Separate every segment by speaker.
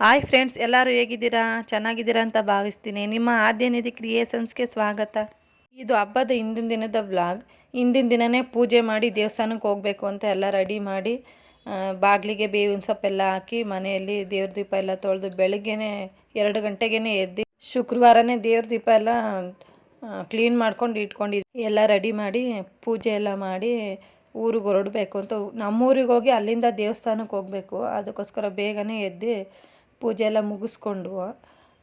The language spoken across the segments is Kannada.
Speaker 1: ಹಾಯ್ ಫ್ರೆಂಡ್ಸ್ ಎಲ್ಲರೂ ಹೇಗಿದ್ದೀರಾ? ಚೆನ್ನಾಗಿದ್ದೀರಾ ಅಂತ ಭಾವಿಸ್ತೀನಿ. ನಿಮ್ಮ ಆದ್ಯ ನಿಧಿ ಕ್ರಿಯೇಷನ್ಸ್ಗೆ ಸ್ವಾಗತ. ಇದು ಹಬ್ಬದ ಹಿಂದಿನ ದಿನದ ವ್ಲಾಗ್ ಹಿಂದಿನ ದಿನವೇ ಪೂಜೆ ಮಾಡಿ ದೇವಸ್ಥಾನಕ್ಕೆ ಹೋಗಬೇಕು ಅಂತ ಎಲ್ಲ ರೆಡಿ ಮಾಡಿ ಬಾಗಿಲಿಗೆ ಬೇವಿನ ಸೊಪ್ಪೆಲ್ಲ ಹಾಕಿ ಮನೆಯಲ್ಲಿ ದೇವ್ರ ದೀಪ ಎಲ್ಲ ತೊಳೆದು ಬೆಳಗ್ಗೆನೇ ಎರಡು ಗಂಟೆಗೇ ಎದ್ದು ಶುಕ್ರವಾರನೇ ದೇವ್ರ ದೀಪ ಎಲ್ಲ ಕ್ಲೀನ್ ಮಾಡ್ಕೊಂಡು ಇಟ್ಕೊಂಡಿದ್ವಿ ಎಲ್ಲ ರೆಡಿ ಮಾಡಿ ಪೂಜೆ ಎಲ್ಲ ಮಾಡಿ ಊರಿಗೆ ಹೊರಡಬೇಕು ಅಂತ, ನಮ್ಮೂರಿಗೆ ಹೋಗಿ ಅಲ್ಲಿಂದ ದೇವಸ್ಥಾನಕ್ಕೆ ಹೋಗಬೇಕು. ಅದಕ್ಕೋಸ್ಕರ ಬೇಗನೆ ಎದ್ದು ಪೂಜೆ ಎಲ್ಲ ಮುಗಿಸ್ಕೊಂಡು,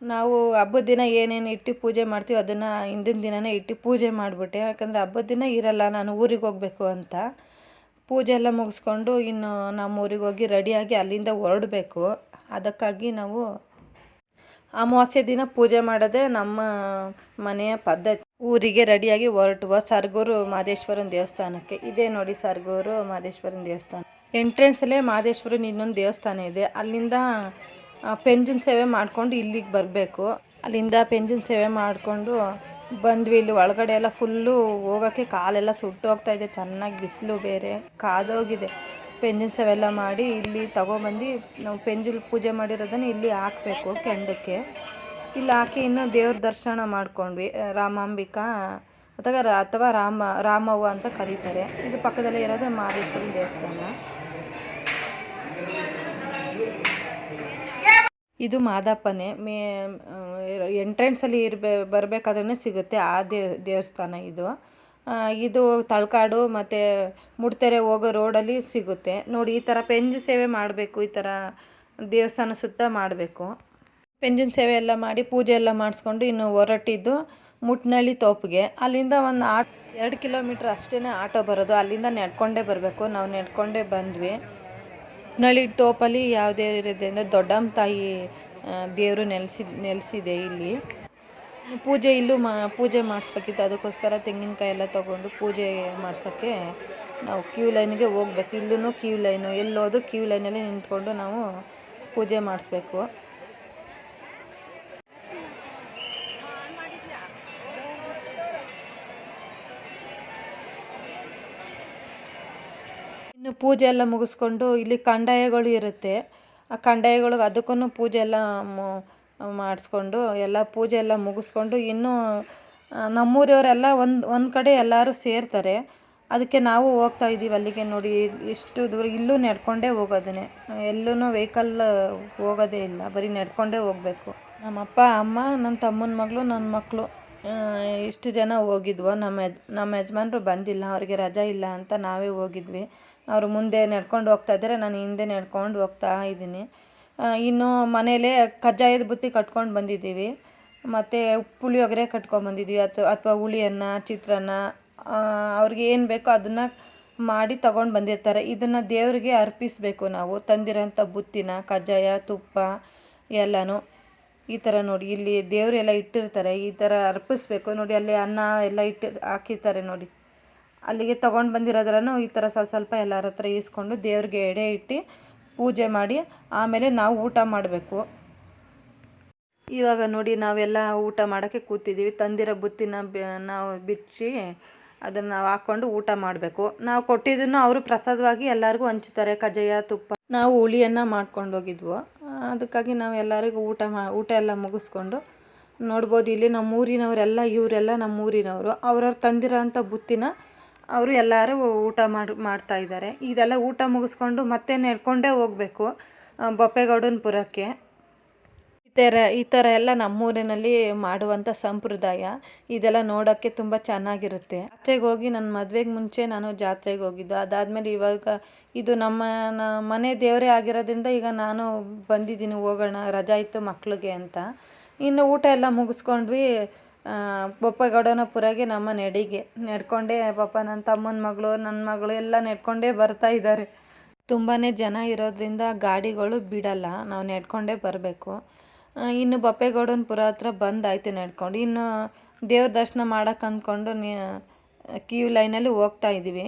Speaker 1: ನಾವು ಹಬ್ಬದ ದಿನ ಏನೇನು ಇಟ್ಟು ಪೂಜೆ ಮಾಡ್ತೀವಿ ಅದನ್ನು ಹಿಂದಿನ ದಿನವೇ ಇಟ್ಟು ಪೂಜೆ ಮಾಡಿಬಿಟ್ಟೆ. ಯಾಕಂದರೆ ಹಬ್ಬದ ದಿನ ಇರಲ್ಲ, ನಾನು ಊರಿಗೆ ಹೋಗಬೇಕು ಅಂತ. ಪೂಜೆ ಎಲ್ಲ ಮುಗಿಸ್ಕೊಂಡು ಇನ್ನು ನಮ್ಮ ಊರಿಗೆ ಹೋಗಿ ರೆಡಿಯಾಗಿ ಅಲ್ಲಿಂದ ಹೊರಡಬೇಕು. ಅದಕ್ಕಾಗಿ ನಾವು ಅಮಾವಾಸ್ಯೆ ದಿನ ಪೂಜೆ ಮಾಡೋದೇ ನಮ್ಮ ಮನೆಯ ಪದ್ಧತಿ ಊರಿಗೆ ರೆಡಿಯಾಗಿ ಹೊರಟುವ ಸರ್ಗೂರು ಮಾದೇಶ್ವರನ ದೇವಸ್ಥಾನಕ್ಕೆ. ಇದೇ ನೋಡಿ ಸರ್ಗೂರು ಮಾದೇಶ್ವರನ ದೇವಸ್ಥಾನ. ಎಂಟ್ರೆನ್ಸಲ್ಲೇ ಮಹದೇಶ್ವರನ ಇನ್ನೊಂದು ದೇವಸ್ಥಾನ ಇದೆ. ಅಲ್ಲಿಂದ ಪೆಂಜನ್ ಸೇವೆ ಮಾಡಿಕೊಂಡು ಇಲ್ಲಿಗೆ ಬರಬೇಕು. ಅಲ್ಲಿಂದ ಪೆಂಜನ್ ಸೇವೆ ಮಾಡಿಕೊಂಡು ಬಂದ್ವಿ. ಇಲ್ಲಿ ಒಳಗಡೆ ಎಲ್ಲ ಫುಲ್ಲು ಹೋಗೋಕ್ಕೆ ಕಾಲೆಲ್ಲ ಸುಟ್ಟು ಹೋಗ್ತಾ ಇದೆ. ಚೆನ್ನಾಗಿ ಬಿಸಿಲು ಬೇರೆ, ಕಾದೋಗಿದೆ. ಪೆಂಜಿನ ಸೇವೆ ಎಲ್ಲ ಮಾಡಿ ಇಲ್ಲಿ ತಗೊಬಂದು ನಾವು ಪೆಂಜಲ್ ಪೂಜೆ ಮಾಡಿರೋದನ್ನು ಇಲ್ಲಿ ಹಾಕಬೇಕು ಕೆಂಡಕ್ಕೆ. ಇಲ್ಲಿ ಹಾಕಿ ಇನ್ನೂ ದೇವ್ರ ದರ್ಶನ ಮಾಡ್ಕೊಂಡ್ವಿ. ರಾಮಾಂಬಿಕಾ ಅಥವಾ ಅಥವಾ ರಾಮ, ರಾಮವ್ವ ಅಂತ ಕರೀತಾರೆ. ಇದು ಪಕ್ಕದಲ್ಲೇ ಇರೋದು ಮಾದೇಶ್ವರಿ ದೇವಸ್ಥಾನ. ಇದು ಮಾದಪ್ಪನೇ. ಮೇ ಎಂಟ್ರೆನ್ಸಲ್ಲಿ ಇರಬೇ ಬರಬೇಕಾದ್ರೆ ಸಿಗುತ್ತೆ ಆ ದೇವ್ ದೇವಸ್ಥಾನ ಇದು. ಇದು ತಳ್ಕಾಡು ಮತ್ತು ಮುಡ್ತೆರೆ ಹೋಗೋ ರೋಡಲ್ಲಿ ಸಿಗುತ್ತೆ. ನೋಡಿ, ಈ ಥರ ಪೆಂಜು ಸೇವೆ ಮಾಡಬೇಕು, ಈ ಥರ ದೇವಸ್ಥಾನ ಸುತ್ತ ಮಾಡಬೇಕು. ಪೆಂಜಿನ ಸೇವೆ ಎಲ್ಲ ಮಾಡಿ ಪೂಜೆ ಎಲ್ಲ ಮಾಡಿಸ್ಕೊಂಡು ಇನ್ನು ಹೊರಟಿದ್ದು ಮುಟ್ನಳ್ಳಿ ತೋಪಿಗೆ. ಅಲ್ಲಿಂದ ಒಂದು ಆಟ್, ಎರಡು ಕಿಲೋಮೀಟ್ರ್ ಅಷ್ಟೇ ಆಟೋ ಬರೋದು. ಅಲ್ಲಿಂದ ನಡ್ಕೊಂಡೇ ಬರಬೇಕು. ನಾವು ನಡ್ಕೊಂಡೇ ಬಂದ್ವಿ. ಮುಟ್ನಳ್ಳಿ ಟೋಪಲ್ಲಿ ಯಾವುದೇ ರೀತಿಯಿಂದ ದೊಡ್ಡಮ್ಮ ತಾಯಿ ದೇವರು ನೆಲೆಸಿ, ನೆಲೆಸಿದೆ ಇಲ್ಲಿ. ಪೂಜೆ ಇಲ್ಲೂ ಮಾ, ಪೂಜೆ ಮಾಡಿಸ್ಬೇಕಿತ್ತು. ಅದಕ್ಕೋಸ್ಕರ ತೆಂಗಿನಕಾಯಿ ಎಲ್ಲ ತೊಗೊಂಡು ಪೂಜೆ ಮಾಡ್ಸೋಕ್ಕೆ ನಾವು ಕ್ಯೂ ಲೈನಿಗೆ ಹೋಗ್ಬೇಕು. ಇಲ್ಲೂ ಕ್ಯೂ ಲೈನು ಎಲ್ಲೋದ್ರೂ ಕ್ಯೂ ಲೈನಲ್ಲಿ ನಿಂತ್ಕೊಂಡು ನಾವು ಪೂಜೆ ಮಾಡಿಸ್ಬೇಕು. ಇನ್ನು ಪೂಜೆ ಎಲ್ಲ ಮುಗಿಸ್ಕೊಂಡು ಇಲ್ಲಿ ಕಂದಾಯಗಳು ಇರುತ್ತೆ. ಆ ಕಂದಾಯಗಳಿಗೆ ಅದಕ್ಕೂ ಪೂಜೆ ಎಲ್ಲ ಮಾಡಿಸ್ಕೊಂಡು ಎಲ್ಲ ಪೂಜೆ ಎಲ್ಲ ಮುಗಿಸ್ಕೊಂಡು ಇನ್ನೂ ನಮ್ಮೂರವರೆಲ್ಲ ಒಂದು ಒಂದು ಕಡೆ ಎಲ್ಲರೂ ಸೇರ್ತಾರೆ. ಅದಕ್ಕೆ ನಾವು ಹೋಗ್ತಾ ಇದ್ದೀವಿ ಅಲ್ಲಿಗೆ ನೋಡಿ ಎಷ್ಟು ದೂರ ಇಲ್ಲೂ ನಡ್ಕೊಂಡೇ ಹೋಗೋದನ್ನೇ. ಎಲ್ಲೂ ವೆಹಿಕಲ್ ಹೋಗೋದೇ ಇಲ್ಲ, ಬರೀ ನಡ್ಕೊಂಡೇ ಹೋಗಬೇಕು. ನಮ್ಮಪ್ಪ, ಅಮ್ಮ, ನನ್ನ ತಮ್ಮನ ಮಗಳು, ನನ್ನ ಮಕ್ಕಳು ಇಷ್ಟು ಜನ ಹೋಗಿದ್ವು, ನಮ್ಮ ಯಜ್, ನಮ್ಮ ಯಜಮಾನ್ರು ಬಂದಿಲ್ಲ, ಅವರಿಗೆ ರಜಾ ಇಲ್ಲ ಅಂತ ನಾವೇ ಹೋಗಿದ್ವಿ. ಅವರು ಮುಂದೆ ನಡ್ಕೊಂಡು ಹೋಗ್ತಾ ಇದ್ದಾರೆ, ನಾನು ಹಿಂದೆ ನಡ್ಕೊಂಡು ಹೋಗ್ತಾ ಇದ್ದೀನಿ. ಇನ್ನು ಮನೆಯಲ್ಲೇ ಕಜ್ಜಾಯದ ಬುತ್ತಿ ಕಟ್ಕೊಂಡು ಬಂದಿದ್ದೀವಿ. ಮತ್ತು ಪುಳಿಯೋಗರೆ ಕಟ್ಕೊಂಬಂದಿದ್ದೀವಿ ಅಥ್ವಾ ಅಥವಾ ಹುಳಿ ಅನ್ನ ಚಿತ್ರಾನ್ನ ಅವ್ರಿಗೆ ಏನು ಬೇಕೋ ಅದನ್ನು ಮಾಡಿ ತಗೊಂಡು ಬಂದಿರ್ತಾರೆ. ಇದನ್ನು ದೇವರಿಗೆ ಅರ್ಪಿಸಬೇಕು ನಾವು, ತಂದಿರೋಂಥ ಬುತ್ತಿನ, ಕಜ್ಜಾಯ, ತುಪ್ಪ ಎಲ್ಲನೂ. ಈ ಥರ ನೋಡಿ, ಇಲ್ಲಿ ದೇವರೆಲ್ಲ ಇಟ್ಟಿರ್ತಾರೆ, ಈ ಥರ ಅರ್ಪಿಸ್ಬೇಕು. ನೋಡಿ, ಅಲ್ಲಿ ಅನ್ನ ಎಲ್ಲ ಇಟ್ಟು ಹಾಕಿರ್ತಾರೆ ನೋಡಿ. ಅಲ್ಲಿಗೆ ತೊಗೊಂಡು ಬಂದಿರೋದ್ರನ್ನು ಈ ಥರ ಸ್ವಲ್ಪ ಸ್ವಲ್ಪ ಎಲ್ಲರ ಹತ್ರ ಈಸ್ಕೊಂಡು ದೇವ್ರಿಗೆ ಎಡೆ ಇಟ್ಟು ಪೂಜೆ ಮಾಡಿ ಆಮೇಲೆ ನಾವು ಊಟ ಮಾಡಬೇಕು. ಇವಾಗ ನೋಡಿ ನಾವೆಲ್ಲ ಊಟ ಮಾಡೋಕ್ಕೆ ಕೂತಿದ್ದೀವಿ. ತಂದಿರೋ ಬುತ್ತಿನ ನಾವು ಬಿಚ್ಚಿ ಅದನ್ನು ನಾವು ಹಾಕ್ಕೊಂಡು ಊಟ ಮಾಡಬೇಕು. ನಾವು ಕೊಟ್ಟಿದ್ದನ್ನು ಅವರು ಪ್ರಸಾದವಾಗಿ ಎಲ್ಲರಿಗೂ ಹಂಚ್ತಾರೆ. ಕಜ್ಜಾಯ, ತುಪ್ಪ. ನಾವು ಹುಳಿಯನ್ನು ಮಾಡ್ಕೊಂಡು ಹೋಗಿದ್ವು ಅದಕ್ಕಾಗಿ ನಾವು ಎಲ್ಲರಿಗೂ ಊಟ ಮಾ, ಊಟ ಎಲ್ಲ ಮುಗಿಸ್ಕೊಂಡು ನೋಡ್ಬೋದು ಇಲ್ಲಿ ನಮ್ಮ ಊರಿನವರೆಲ್ಲ ಇವರೆಲ್ಲ ನಮ್ಮ ಊರಿನವರು ಅವ್ರವ್ರು ತಂದಿರೋ ಅಂಥ ಬುತ್ತಿನ ಅವರು ಎಲ್ಲರೂ ಊಟ ಮಾಡಿ, ಮಾಡ್ತಾ ಇದ್ದಾರೆ. ಇದೆಲ್ಲ ಊಟ ಮುಗಿಸ್ಕೊಂಡು ಮತ್ತೆ ನಡ್ಕೊಂಡೇ ಹೋಗಬೇಕು ಬೊಪ್ಪೇಗೌಡನಪುರಕ್ಕೆ ಈ ಥರ ಈ ಥರ ಎಲ್ಲ ನಮ್ಮೂರಿನಲ್ಲಿ ಮಾಡುವಂಥ ಸಂಪ್ರದಾಯ, ಇದೆಲ್ಲ ನೋಡೋಕ್ಕೆ ತುಂಬ ಚೆನ್ನಾಗಿರುತ್ತೆ. ಜಾತ್ರೆಗೆ ಹೋಗಿ ನನ್ನ ಮದುವೆಗೆ ಮುಂಚೆ ನಾನು ಜಾತ್ರೆಗೆ ಹೋಗಿದ್ದು. ಅದಾದಮೇಲೆ ಇವಾಗ ಇದು ನಮ್ಮ ಮನೆ ದೇವರೇ ಆಗಿರೋದ್ರಿಂದ ಈಗ ನಾನು ಬಂದಿದ್ದೀನಿ ಹೋಗೋಣ, ರಜಾ ಇತ್ತು ಮಕ್ಳಿಗೆ ಅಂತ. ಇನ್ನು ಊಟ ಎಲ್ಲ ಮುಗಿಸ್ಕೊಂಡ್ವಿ. ಬೊಪ್ಪಗೌಡನ ಪುರಗೆ ನಮ್ಮ ನೆಡಿಗೆ. ನಡ್ಕೊಂಡೇ ಪಾಪ ನನ್ನ ತಮ್ಮನ ಮಗಳು ನನ್ನ ಮಗಳು ಎಲ್ಲ ನಡ್ಕೊಂಡೇ ಬರ್ತಾ ಇದ್ದಾರೆ ತುಂಬಾ ಜನ ಇರೋದ್ರಿಂದ ಗಾಡಿಗಳು ಬಿಡಲ್ಲ. ನಾವು ನಡ್ಕೊಂಡೇ ಬರಬೇಕು. ಇನ್ನು ಬೊಪ್ಪೆಗೌಡನ ಪುರ ಹತ್ರ ಬಂದಾಯಿತು ನಡ್ಕೊಂಡು. ಇನ್ನು ದೇವ್ರ ದರ್ಶನ ಮಾಡೋಕೆ ಅಂದ್ಕೊಂಡು ಕ್ಯೂ ಲೈನಲ್ಲಿ ಹೋಗ್ತಾ ಇದ್ದೀವಿ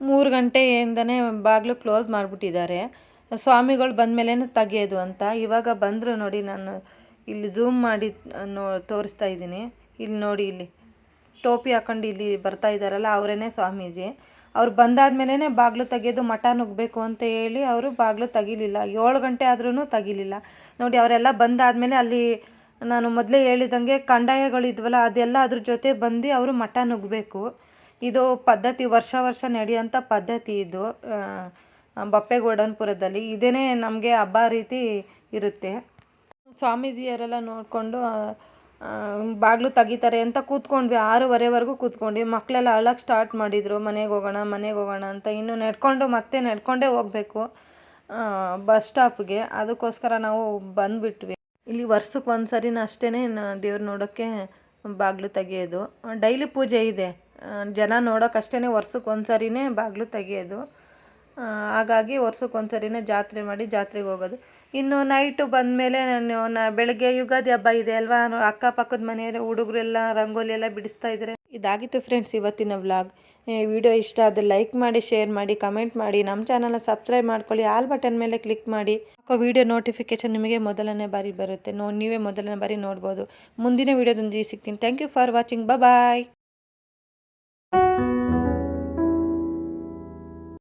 Speaker 1: ಮೂರು ಗಂಟೆಯಿಂದನೇ ಬಾಗಿಲು ಕ್ಲೋಸ್ ಮಾಡಿಬಿಟ್ಟಿದ್ದಾರೆ. ಸ್ವಾಮಿಗಳು ಬಂದಮೇಲೆ ತೆಗೆಯೋದು ಅಂತ. ಇವಾಗ ಬಂದರು ನೋಡಿ ನಾನು ಇಲ್ಲಿ ಝೂಮ್ ಮಾಡಿ ನೋ, ತೋರಿಸ್ತಾ ಇದ್ದೀನಿ. ಇಲ್ಲಿ ನೋಡಿ ಇಲ್ಲಿ. ಟೋಪಿ ಹಾಕೊಂಡು ಇಲ್ಲಿ ಬರ್ತಾ ಇದ್ದಾರಲ್ಲ, ಅವರೇನೆ ಸ್ವಾಮೀಜಿ. ಅವ್ರು ಬಂದಾದ್ಮೇಲೆ ಬಾಗಿಲು ತೆಗೆಯೋದು ಮಠ ನುಗ್ಗಬೇಕು ಅಂತ ಹೇಳಿ ಅವರು ಬಾಗಿಲು ತೆಗಿಲಿಲ್ಲ. ಏಳು ಗಂಟೆ ಆದ್ರೂ ತೆಗಿಲಿಲ್ಲ. ನೋಡಿ, ಅವರೆಲ್ಲ ಬಂದಾದಮೇಲೆ ಅಲ್ಲಿ ನಾನು ಮೊದಲೇ ಹೇಳಿದಂಗೆ ಕಂಡಾಯಗಳಿದ್ವಲ್ಲ, ಅದೆಲ್ಲ ಅದ್ರ ಜೊತೆ ಬಂದು ಅವರು ಮಠ ನುಗ್ಗಬೇಕು. ಇದು ಪದ್ಧತಿ, ವರ್ಷ ವರ್ಷ ನಡೆಯೋಂಥ ಪದ್ಧತಿ ಇದು. ಬಪ್ಪೆ ಬಪ್ಪೇಗೌಡನಪುರದಲ್ಲಿ. ಇದೇ ನಮಗೆ ಹಬ್ಬ ರೀತಿ ಇರುತ್ತೆ. ಸ್ವಾಮೀಜಿಯವರೆಲ್ಲ ನೋಡಿಕೊಂಡು ಬಾಗಿಲು ತೆಗಿತಾರೆ ಅಂತ ಕೂತ್ಕೊಂಡ್ವಿ, ಆರೂವರೆವರೆಗೂ ಕೂತ್ಕೊಂಡ್ವಿ. ಮಕ್ಕಳೆಲ್ಲ ಅಳಕ್ಕೆ ಸ್ಟಾರ್ಟ್ ಮಾಡಿದರು, ಮನೆಗೆ ಹೋಗೋಣ ಮನೆಗೆ ಹೋಗೋಣ ಅಂತ. ಇನ್ನು ನಡ್ಕೊಂಡು ಮತ್ತೆ ನಡ್ಕೊಂಡೇ ಹೋಗಬೇಕು ಬಸ್ ಸ್ಟಾಪ್ಗೆ ಅದಕ್ಕೋಸ್ಕರ ನಾವು ಬಂದುಬಿಟ್ವಿ. ಇಲ್ಲಿ ವರ್ಷಕ್ಕೆ ಒಂದು ಸರಿನ ಅಷ್ಟೇ ದೇವ್ರು ನೋಡೋಕ್ಕೆ ಬಾಗಿಲು ತೆಗೆಯೋದು. ಡೈಲಿ ಪೂಜೆ ಇದೆ. ಜನ ನೋಡೋಕ್ಕಷ್ಟೇ ವರ್ಷಕ್ಕೆ ಒಂದು ಸರಿನೇ ಬಾಗಿಲು ತೆಗೆಯೋದು. ಹಾಗಾಗಿ ವರ್ಷಕ್ಕೆ ಒಂದು ಸರಿನೇ ಜಾತ್ರೆ ಮಾಡಿ ಜಾತ್ರೆಗೆ ಹೋಗೋದು. ಇನ್ನು ನೈಟು ಬಂದಮೇಲೆ ನಾನು, ನಾ ಬೆಳಗ್ಗೆ ಯುಗಾದಿ ಹಬ್ಬ ಇದೆ ಅಲ್ವಾ? ಅಕ್ಕಪಕ್ಕದ ಮನೆಯವರು ಹುಡುಗರೆಲ್ಲ ರಂಗೋಲಿ ಎಲ್ಲ ಬಿಡಿಸ್ತಾ ಇದ್ದಾರೆ ಇದಾಗಿತ್ತು ಫ್ರೆಂಡ್ಸ್ ಇವತ್ತಿನ ವ್ಲಾಗ್ ವಿಡಿಯೋ ಇಷ್ಟ ಆದರೆ ಲೈಕ್ ಮಾಡಿ ಶೇರ್ ಮಾಡಿ ಕಮೆಂಟ್ ಮಾಡಿ. ನಮ್ಮ ಚಾನಲ್ನ ಸಬ್ಸ್ಕ್ರೈಬ್ ಮಾಡ್ಕೊಳ್ಳಿ. ಆಲ್ ಬಟನ್ ಮೇಲೆ ಕ್ಲಿಕ್ ಮಾಡಿ. ವಿಡಿಯೋ ನೋಟಿಫಿಕೇಶನ್ ನಿಮಗೆ ಮೊದಲನೇ ಬಾರಿ ಬರುತ್ತೆ. ನೋ, ನೀವೇ ಮೊದಲನೇ ಬಾರಿ ನೋಡ್ಬೋದು. ಮುಂದಿನ ವಿಡಿಯೋದೊಂದಿಗೆ ಸಿಗ್ತೀನಿ. Thank you for watching bye